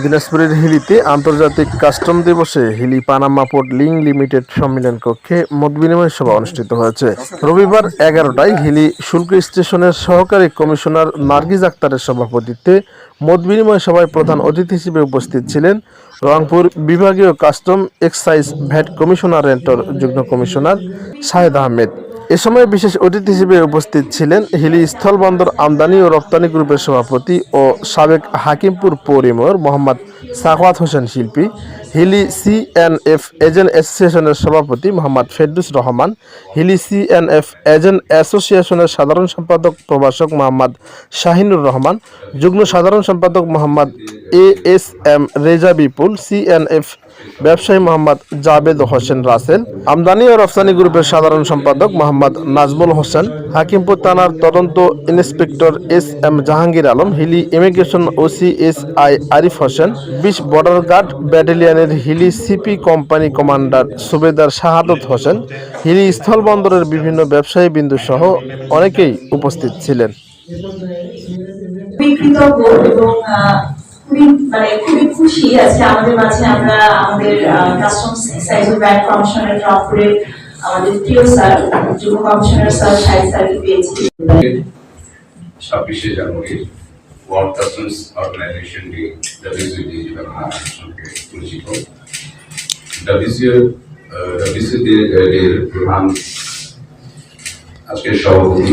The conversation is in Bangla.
দিনাজপুরের হিলিতে আন্তর্জাতিক কাস্টম দিবসে Hili Panama port link limited সম্মেলন কক্ষে মত বিনিময় সভা অনুষ্ঠিত হয়েছে। রবিবার এগারোটায় হিলি শুল্ক স্টেশনের সহকারী কমিশনার নার্গিজ আক্তারের সভাপতিত্বে মত বিনিময় সভায় প্রধান অতিথি হিসেবে উপস্থিত ছিলেন রংপুর বিভাগীয় কাস্টম এক্সাইজ ভ্যাট কমিশনারেন্টর যুগ্ম কমিশনার শাহেদ আহমেদ। এ সময় বিশেষ অতিথি হিসেবে উপস্থিত ছিলেন হিলি স্থলবন্দর আমদানি ও রপ্তানি গ্রুপের সভাপতি ও সাবেক হাকিমপুর পৌরিমর মোহাম্মদ সাকওয়াত হোসেন শিল্পী, হিলি সিএনএফ এজেন্ট অ্যাসোসিয়েশনের সভাপতি মোহাম্মদ ফেরদুস রহমান, হিলি সিএনএফ এজেন্ট অ্যাসোসিয়েশনের সাধারণ সম্পাদক প্রভাষক মোহাম্মদ শাহিনুর রহমান, যুগ্ম সাধারণ সম্পাদক Mohammad A S M Reza Bipul, CNF ব্যবসায়ী মোহাম্মদ জাবেদ হোসেন রাসেল, আমদানি ও রফতানি গ্রুপের সাধারণ সম্পাদক মোহাম্মদ নাজমুল হোসেন, হাকিমপুর থানার তদন্ত inspector S M Jahangir Alam, Hili immigration OC S I Arif Hossain, বিশ বর্ডার গার্ড ব্যাটালিয়নের হিলি সিপি কোম্পানি কমান্ডার সুবেদার শাহাদত হোসেন, হিলি স্থলবন্দরের বিভিন্ন ব্যবসায়ী বিন্দু সহ অনেকেই উপস্থিত ছিলেন। এবং খুবই মানে খুবই খুশি আজকে আমাদের মাঝে আমরা আমাদের কাস্টমস এক্সাইজ ও ব্যাংক কমিশনের রংপুরের আমাদের প্রিয় স্যার যুব কমিশনার স্যার শাহিদ স্যারকে পেয়েছি। ছাব্বিশে January world customs organization day WCD যেটা সঙ্গে পরিচিত। ডাব্লিউসিও ডাব্লিউসি এর প্রধান আজকের সভাপতি